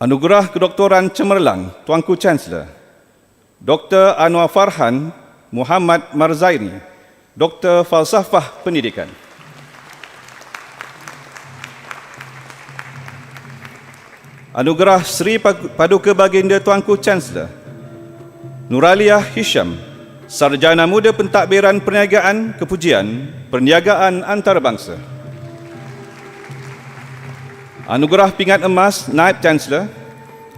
Anugerah Kedoktoran Cemerlang Tuanku Chancellor Dr. Anwar Farhan Muhammad Marzairi Dr. Falsafah Pendidikan Anugerah Sri Paduka Baginda Tuanku Chancellor Nuraliah Hisham Sarjana Muda Pentadbiran Perniagaan Kepujian Perniagaan Antarabangsa Anugerah Pingat Emas Naib Chancellor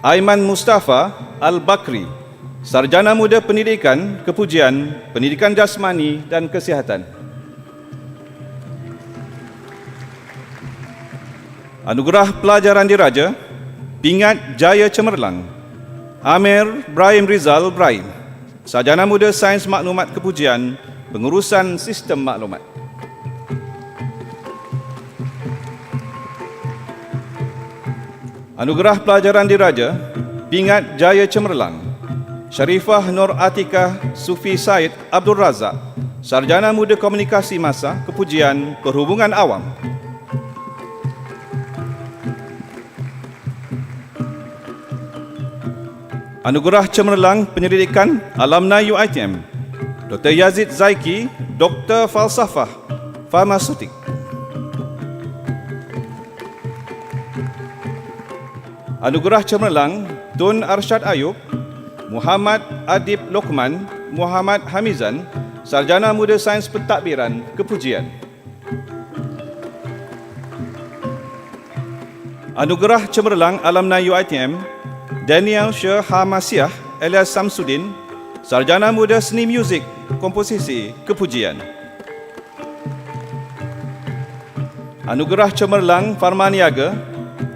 Aiman Mustafa Al-Bakri Sarjana Muda Pendidikan Kepujian Pendidikan Jasmani dan Kesihatan. Anugerah Pelajaran Diraja Pingat Jaya Cemerlang Amir Brahim Rizal Brahim Sarjana Muda Sains Maklumat Kepujian Pengurusan Sistem Maklumat Anugerah Pelajaran Diraja Pingat Jaya Cemerlang Sharifah Nur Atikah Sufi Said Abdul Razak Sarjana Muda Komunikasi Masa Kepujian Perhubungan Awam Anugerah Cemerlang Penyelidikan Alumni UiTM Dr. Yazid Zaiki Dr. Falsafah Farmaseutik Anugerah Cemerlang Tun Arsyad Ayub Muhammad Adib Lokman Muhammad Hamizan Sarjana Muda Sains Pentadbiran Kepujian. Anugerah Cemerlang Alumni UiTM Daniel Syah Hamasiah alias Samsudin Sarjana Muda Seni Muzik Komposisi Kepujian. Anugerah Cemerlang Farmaniaga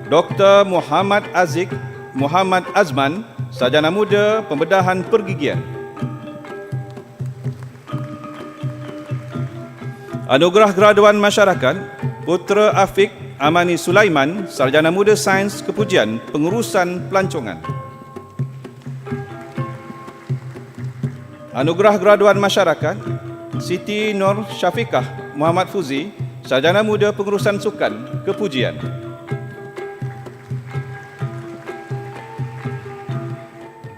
Dr. Muhammad Aziz Muhammad Azman Sarjana Muda Pembedahan Pergigian Anugerah Graduan Masyarakat Putra Afiq Amani Sulaiman Sarjana Muda Sains Kepujian Pengurusan Pelancongan Anugerah Graduan Masyarakat Siti Nur Syafiqah Muhammad Fuzi Sarjana Muda Pengurusan Sukan Kepujian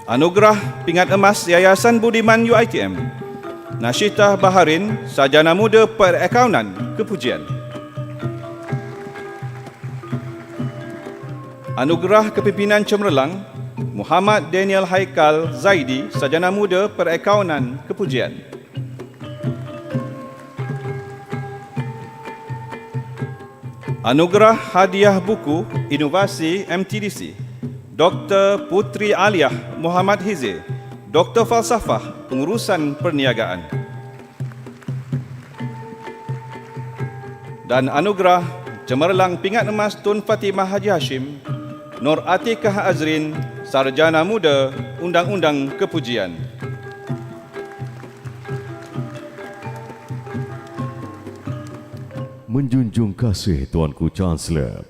Anugerah Pingat Emas Yayasan Budiman UiTM Nasyitah Baharin Sarjana Muda Perakaunan Kepujian. Anugerah Kepimpinan Cemerlang Muhammad Daniel Haikal Zaidi Sarjana Muda Perakaunan Kepujian. Anugerah Hadiah Buku Inovasi MTDC Dr. Putri Aliah Muhammad Hizir Dr. Falsafah Pengurusan Perniagaan dan anugerah Cemerlang Pingat Emas Tun Fatimah Haji Hashim Nur Atikah Azrin Sarjana Muda Undang-Undang Kepujian Menjunjung kasih Tuanku Chancellor